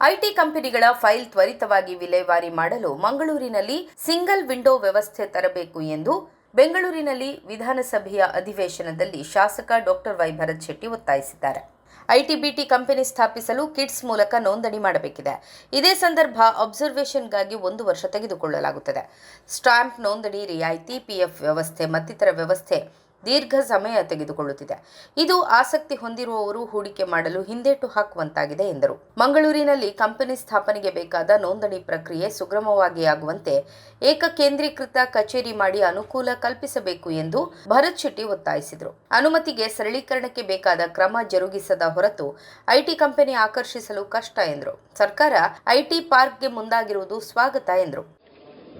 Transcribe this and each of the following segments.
IT ಕಂಪನಿಗಳ file ತ್ವರಿತವಾಗಿ ವಿಲೇವಾರಿ ಮಾಡಲು ಮಂಗಳೂರಿನಲ್ಲಿ ಸಿಂಗಲ್ ವಿಂಡೋ ವ್ಯವಸ್ಥೆ ತರಬೇಕು ಎಂದು ಬೆಂಗಳೂರಿನಲ್ಲಿ ವಿಧಾನಸಭೆಯ ಅಧಿವೇಶನದಲ್ಲಿ ಶಾಸಕ ಡಾಕ್ಟರ್ ವೈ ಭರತ್ ಶೆಟ್ಟಿ ಒತ್ತಾಯಿಸಿದ್ದಾರೆ. ಐಟಿ ಬಿಟಿ ಕಂಪನಿ ಸ್ಥಾಪಿಸಲು ಕಿಟ್ಸ್ ಮೂಲಕ ನೋಂದಣಿ ಮಾಡಬೇಕಿದೆ. ಇದೇ ಸಂದರ್ಭ ಅಬ್ಸರ್ವೇಷನ್ಗಾಗಿ ಒಂದು ವರ್ಷ ತೆಗೆದುಕೊಳ್ಳಲಾಗುತ್ತದೆ. ಸ್ಟಾಂಪ್ ನೋಂದಣಿ ರಿಯಾಯಿತಿ, ಪಿಎಫ್ ವ್ಯವಸ್ಥೆ ಮತ್ತಿತರ ವ್ಯವಸ್ಥೆ ದೀರ್ಘ ಸಮಯ ತೆಗೆದುಕೊಳ್ಳುತ್ತಿದೆ. ಇದು ಆಸಕ್ತಿ ಹೊಂದಿರುವವರು ಹೂಡಿಕೆ ಮಾಡಲು ಹಿಂದೇಟು ಹಾಕುವಂತಾಗಿದೆ ಎಂದರು. ಮಂಗಳೂರಿನಲ್ಲಿ ಕಂಪನಿ ಸ್ಥಾಪನೆಗೆ ಬೇಕಾದ ನೋಂದಣಿ ಪ್ರಕ್ರಿಯೆ ಸುಗಮವಾಗಿ ಆಗುವಂತೆ ಏಕಕೇಂದ್ರೀಕೃತ ಕಚೇರಿ ಮಾಡಿ ಅನುಕೂಲ ಕಲ್ಪಿಸಬೇಕು ಎಂದು ಭರತ್ ಶೆಟ್ಟಿ ಒತ್ತಾಯಿಸಿದರು. ಅನುಮತಿಗೆ ಸರಳೀಕರಣಕ್ಕೆ ಬೇಕಾದ ಕ್ರಮ ಜರುಗಿಸದ ಹೊರತು ಐಟಿ ಕಂಪನಿ ಆಕರ್ಷಿಸಲು ಕಷ್ಟ ಎಂದರು. ಸರ್ಕಾರ ಐಟಿ ಪಾರ್ಕ್ಗೆ ಮುಂದಾಗಿರುವುದು ಸ್ವಾಗತ ಎಂದರು.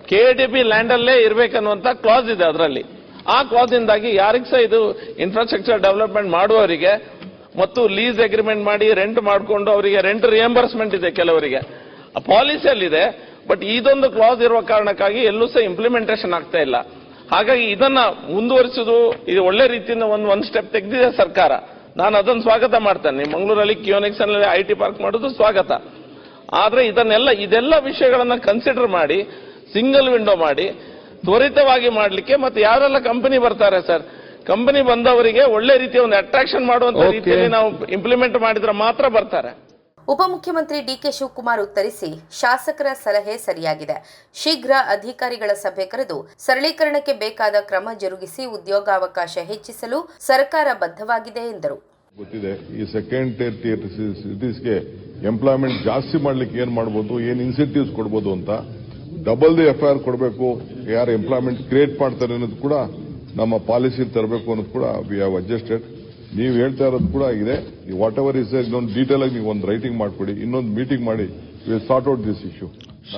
ಕೆಡಿಪಿ ಲ್ಯಾಂಡ್ ಅಲ್ಲೇ ಇರಬೇಕನ್ನುವಂತ ಕ್ಲಾಸ್ ಇದೆ ಅದರಲ್ಲಿ. ಆ ಯಾರಿಗೆ ಯಾರಿಗ್ ಸಹ ಇದು ಇನ್ಫ್ರಾಸ್ಟ್ರಕ್ಚರ್ ಡೆವಲಪ್ಮೆಂಟ್ ಮಾಡುವವರಿಗೆ ಮತ್ತು ಲೀಸ್ ಅಗ್ರಿಮೆಂಟ್ ಮಾಡಿ ರೆಂಟ್ ಮಾಡಿಕೊಂಡು ಅವರಿಗೆ ರೆಂಟ್ ರಿಯಂಬರ್ಸ್ಮೆಂಟ್ ಇದೆ ಕೆಲವರಿಗೆ. ಪಾಲಿಸಿಯಲ್ಲಿದೆ ಬಟ್ ಇದೊಂದು ಕ್ಲಾಸ್ ಇರುವ ಕಾರಣಕ್ಕಾಗಿ ಎಲ್ಲೂ ಸಹ ಇಂಪ್ಲಿಮೆಂಟೇಷನ್ ಆಗ್ತಾ ಇಲ್ಲ. ಹಾಗಾಗಿ ಇದನ್ನ ಮುಂದುವರಿಸುವುದು ಇದು ಒಳ್ಳೆ ರೀತಿಯಿಂದ ಒಂದು ಒಂದು ಸ್ಟೆಪ್ ತೆಗೆದಿದೆ ಸರ್ಕಾರ. ನಾನು ಅದನ್ನು ಸ್ವಾಗತ ಮಾಡ್ತೇನೆ. ಮಂಗಳೂರಲ್ಲಿ ಕಿಯೋನಿಕ್ಸ್ನಲ್ಲಿ ಐ ಟಿ ಪಾರ್ಕ್ ಮಾಡೋದು ಸ್ವಾಗತ. ಆದ್ರೆ ಇದನ್ನೆಲ್ಲ, ಇದೆಲ್ಲ ವಿಷಯಗಳನ್ನ ಕನ್ಸಿಡರ್ ಮಾಡಿ ಸಿಂಗಲ್ ವಿಂಡೋ ಮಾಡಿ ತ್ವರಿತವಾಗಿ ಮಾಡಲಿಕ್ಕೆ ಮತ್ತೆ ಯಾರೆಲ್ಲ ಕಂಪನಿ ಬರ್ತಾರೆ ಸರ್ ಕಂಪನಿ ಬಂದವರಿಗೆ ಒಳ್ಳೆ ರೀತಿಯ ಒಂದು ಅಟ್ರಾಕ್ಷನ್ ಮಾಡುವಂತ ರೀತಿಯಲ್ಲಿ ನಾವು ಇಂಪ್ಲಿಮೆಂಟ್ ಮಾಡಿದ್ರೆ ಮಾತ್ರ ಬರ್ತಾರೆ. ಉಪಮುಖ್ಯಮಂತ್ರಿ ಡಿಕೆ ಶಿವಕುಮಾರ್ ಉತ್ತರಿಸಿ ಶಾಸಕರ ಸಲಹೆ ಸರಿಯಾಗಿದೆ. ಶೀಘ್ರ ಅಧಿಕಾರಿಗಳ ಸಭೆ ಕರೆದು ಸರಳೀಕರಣಕ್ಕೆ ಬೇಕಾದ ಕ್ರಮ ಜರುಗಿಸಿ ಉದ್ಯೋಗಾವಕಾಶ ಹೆಚ್ಚಿಸಲು ಸರ್ಕಾರ ಬದ್ಧವಾಗಿದೆ ಎಂದರು. ಗೊತ್ತಿದೆ ಈ ಸೆಕೆಂಡ್ ಟೇರ್ ಟಿಯರ್ ಸಿಟೀಸ್ಗೆ ಎಂಪ್ಲಾಯ್ಮೆಂಟ್ ಜಾಸ್ತಿ ಮಾಡ್ಲಿಕ್ಕೆ ಏನ್ ಮಾಡ್ಬೋದು ಏನ್ ಇನ್ಸೆಂಟಿವ್ಸ್ ಕೊಡಬಹುದು ಅಂತ ಡಬಲ್ ದಿ ಎಫ್ಐಆರ್ ಕೊಡಬೇಕು ಯಾರು ಎಂಪ್ಲಾಯ್ಮೆಂಟ್ ಕ್ರಿಯೇಟ್ ಮಾಡ್ತಾರೆ ಅನ್ನೋದು ಕೂಡ ನಮ್ಮ ಪಾಲಿಸಿ ತರಬೇಕು ಅನ್ನೋದು ಕೂಡ ವಿ ಹ್ಯಾವ್ ಅಡ್ಜಸ್ಟೆಡ್ ನೀವು ಹೇಳ್ತಾ ಇರೋದು ಕೂಡ ಇದೆ. ವಾಟ್ ಎವರ್ ಇಸ್ ಇನ್ನೊಂದು ಡೀಟೇಲ್ ಆಗಿ ನೀವು ಒಂದು ರೈಟಿಂಗ್ ಮಾಡಿಕೊಡಿ, ಇನ್ನೊಂದು ಮೀಟಿಂಗ್ ಮಾಡಿ will sort out this issue